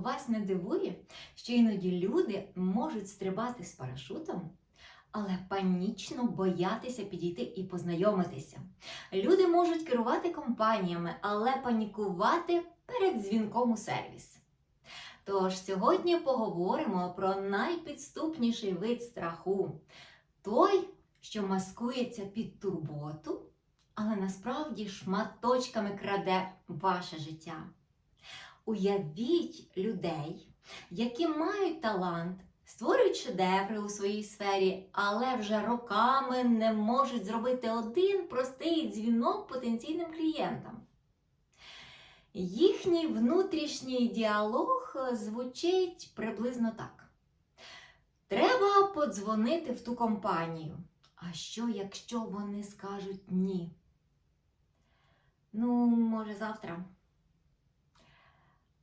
Вас не дивує, що іноді люди можуть стрибати з парашутом, але панічно боятися підійти і познайомитися. Люди можуть керувати компаніями, але панікувати перед дзвінком у сервіс. Тож сьогодні поговоримо про найпідступніший вид страху той, що маскується під турботу, але насправді шматочками краде ваше життя. Уявіть людей, які мають талант, створюють шедеври у своїй сфері, але вже роками не можуть зробити один простий дзвінок потенційним клієнтам. Їхній внутрішній діалог звучить приблизно так. Треба подзвонити в ту компанію. А що, якщо вони скажуть ні? Ну, може, завтра.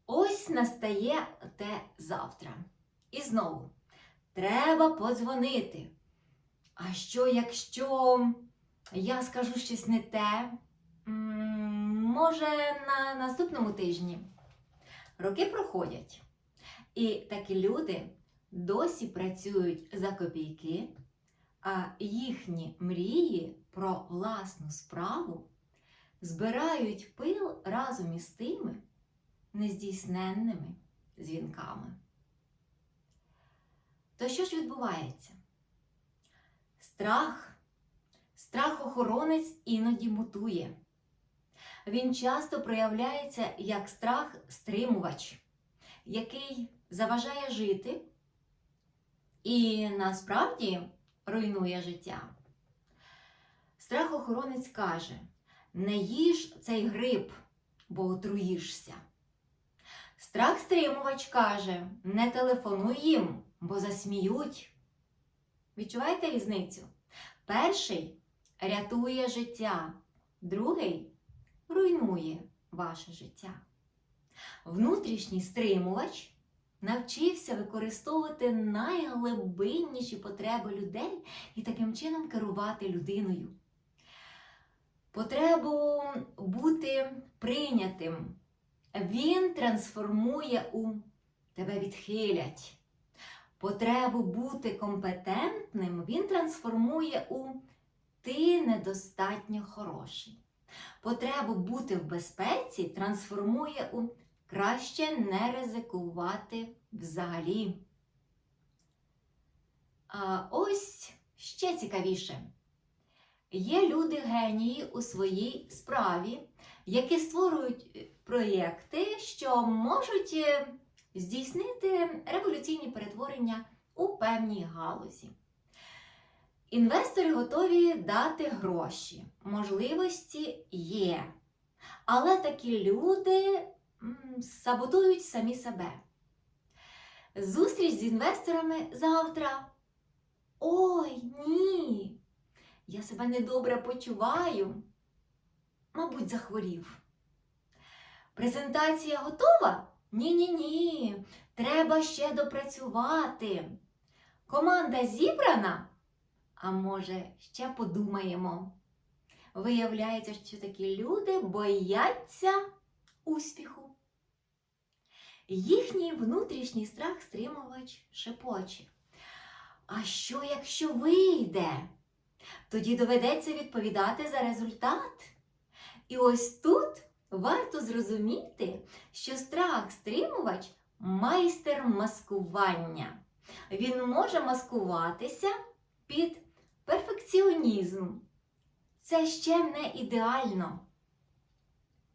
Ось настає те завтра. І знову треба подзвонити. А що, якщо я скажу щось не те? Може, на наступному тижні. Роки проходять. І такі люди досі працюють за копійки, а їхні мрії про власну справу збирають пил разом із тими нездійсненними дзвінками. То що ж відбувається? Страх, страх-охоронець іноді мутує. Він часто проявляється як страх-стримувач, який заважає жити і насправді руйнує життя. Страх-охоронець каже: не їж цей гриб, бо отруїшся. Страх-стримувач каже: не телефонуй їм, бо засміють. Відчуваєте різницю? Перший рятує життя, другий руйнує ваше життя. Внутрішній стримувач навчився використовувати найглибинніші потреби людей і таким чином керувати людиною. Потребу бути прийнятим. Він трансформує у тебе відхилять. Потребу бути компетентним він трансформує у ти недостатньо хороший. Потребу бути в безпеці трансформує у краще не ризикувати взагалі. А ось ще цікавіше. Є люди генії у своїй справі, які створюють проєкти, що можуть е, здійснити революційні перетворення у певній галузі. Інвестори готові дати гроші, можливості є. Але такі люди саботують самі себе. Зустріч з інвесторами завтра. Ой, ні! Я себе недобре почуваю. Мабуть, захворів. Презентація готова? Ні-ні-ні. Треба ще допрацювати. Команда зібрана? А може, ще подумаємо. Виявляється, що такі люди бояться успіху. Їхній внутрішній страх стримувач шепоче. А що, якщо вийде? Тоді доведеться відповідати за результат. І ось тут варто зрозуміти, що страх стримувач майстер маскування. Він може маскуватися під перфекціонізм. Це ще не ідеально.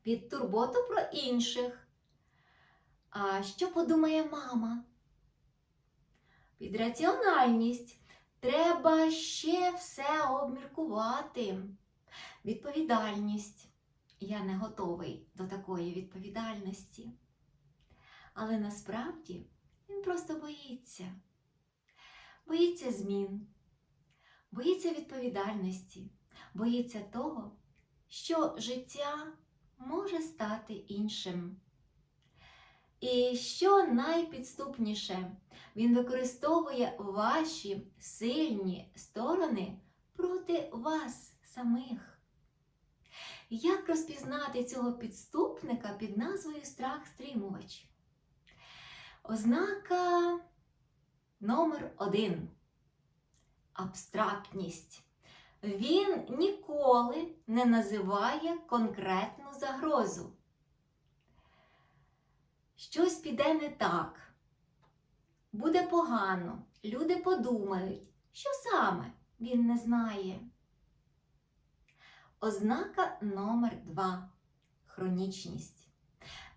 Під турботу про інших. А що подумає мама? Під раціональність. Треба ще все обміркувати. Відповідальність. Я не готовий до такої відповідальності. Але насправді він просто боїться. Боїться змін, боїться відповідальності, боїться того, що життя може стати іншим. І що найпідступніше, він використовує ваші сильні сторони проти вас самих. Як розпізнати цього підступника під назвою страх стримувач? Ознака номер один. Абстрактність. Він ніколи не називає конкретну загрозу. Щось піде не так, буде погано, люди подумають, що саме він не знає. Ознака номер два хронічність.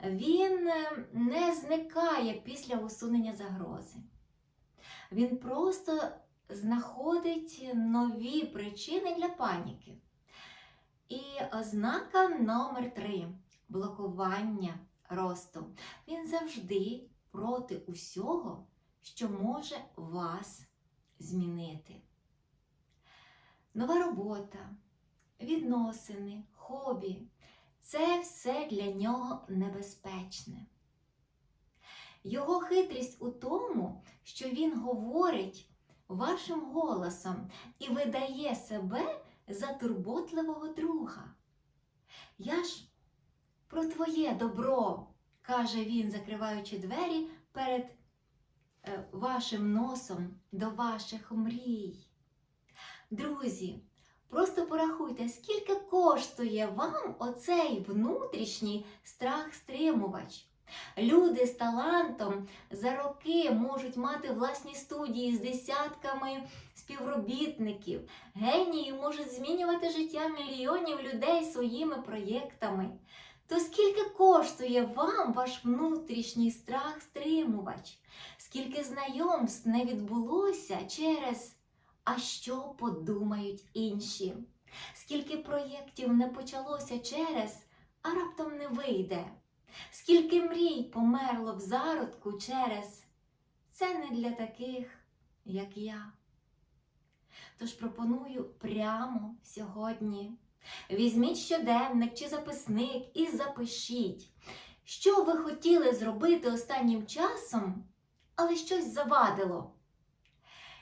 Він е, не зникає після усунення загрози. Він просто знаходить нові причини для паніки. І ознака номер три блокування росту. Він завжди проти усього, що може вас змінити. Нова робота, відносини, хобі це все для нього небезпечне. Його хитрість у тому, що він говорить вашим голосом і видає себе за турботливого друга. Я ж про твоє добро, каже він, закриваючи двері перед е, вашим носом до ваших мрій. Друзі, просто порахуйте, скільки коштує вам оцей внутрішній страх-стримувач. Люди з талантом за роки можуть мати власні студії з десятками співробітників. Генії можуть змінювати життя мільйонів людей своїми проєктами. То скільки коштує вам ваш внутрішній страх-стримувач? Скільки знайомств не відбулося через а що подумають інші? Скільки проєктів не почалося через а раптом не вийде? Скільки мрій померло в зародку через це не для таких, як я. Тож пропоную прямо сьогодні. Візьміть щоденник чи записник і запишіть, що ви хотіли зробити останнім часом, але щось завадило.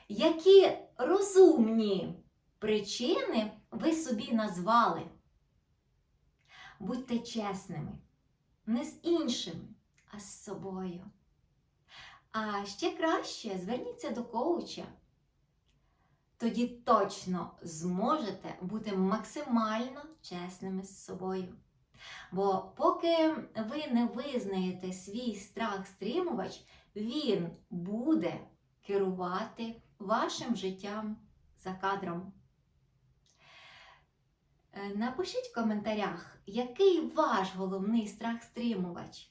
Які розумні причини ви собі назвали? Будьте чесними не з іншими, а з собою. А ще краще зверніться до коуча. Тоді точно зможете бути максимально чесними з собою. Бо поки ви не визнаєте свій страх-стримувач, він буде керувати вашим життям за кадром. Е, Напишіть в коментарях, який ваш головний страх-стримувач,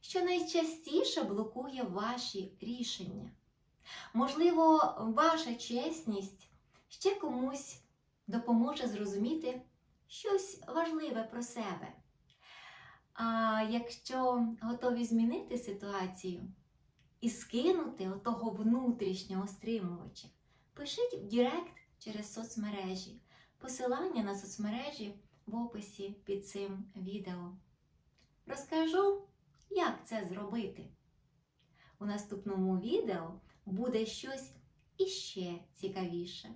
що найчастіше блокує ваші рішення. Можливо, ваша чесність ще комусь допоможе зрозуміти щось важливе про себе. А якщо готові змінити ситуацію і скинути отого внутрішнього стримувача, пишіть в Директ через соцмережі. Посилання на соцмережі в описі під цим відео. Розкажу, як це зробити. У наступному відео буде щось іще цікавіше.